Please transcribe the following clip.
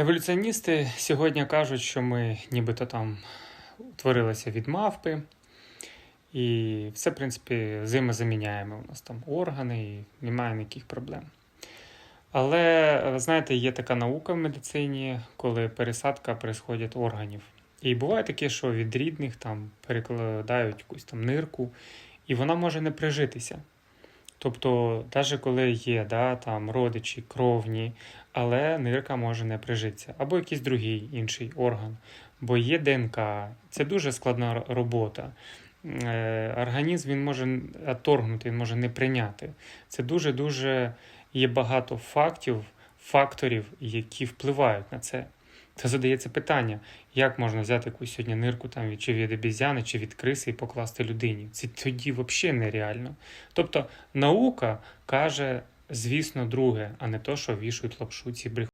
Еволюціоністи сьогодні кажуть, що ми нібито там утворилися від мавпи, і все, в принципі, взаємозаміняємо. У нас там органи і немає ніяких проблем. Але, знаєте, є така наука в медицині, коли пересадка происходить органів. І буває таке, що від рідних там перекладають якусь там нирку, і вона може не прижитися. Тобто, навіть коли є да, там, родичі, кровні, але нирка може не прижитися, або якийсь другий інший орган, бо є ДНК. Це дуже складна робота. Е, Організм він може отторгнути, він може не прийняти. Це дуже-дуже є багато фактів, факторів, які впливають на це. То задається питання, як можна взяти якусь сьогодні нирку там, чи від обізяни, чи від криси і покласти людині. Це тоді взагалі нереально. Тобто наука каже, звісно, друге, а не то, що вішують лапшу ці брехні.